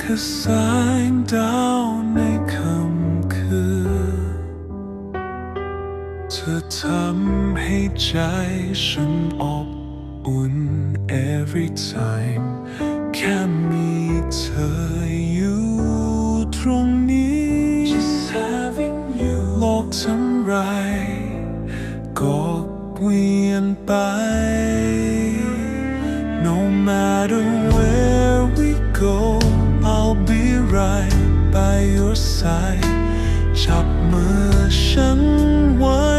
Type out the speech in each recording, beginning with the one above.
คือแสงดาวในค่ำคืน เธอทำให้ใจฉันอบอุ่น every time แค่มีเธออยู่ตรงนี้ Just having you โลกทั้งไรก็เปลี่ยนไป No matter where we go I'll be right by your side จับมือฉันไว้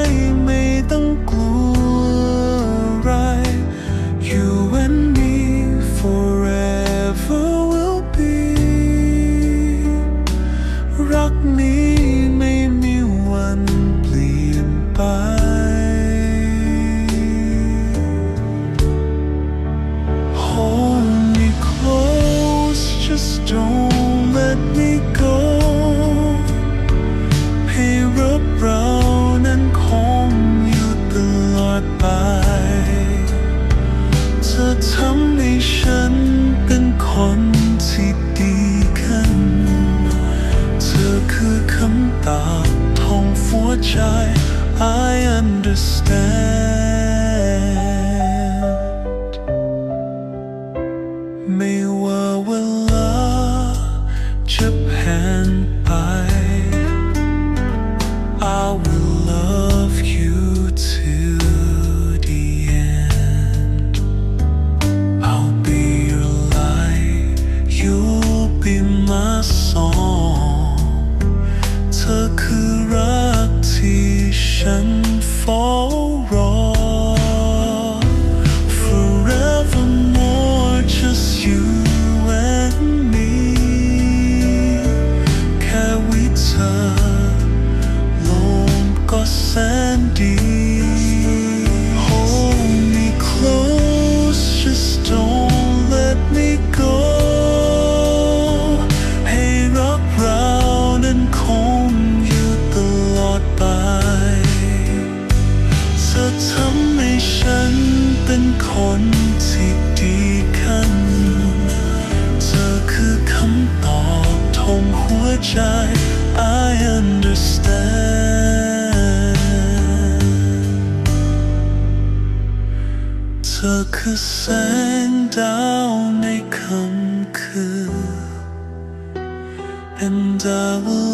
much I, I understand. May เป็นคนที่ดีขึ้นเธอคือคำตอบทงหัวใจ I understand เธอคือแสงดาวในค่ำคืน And I will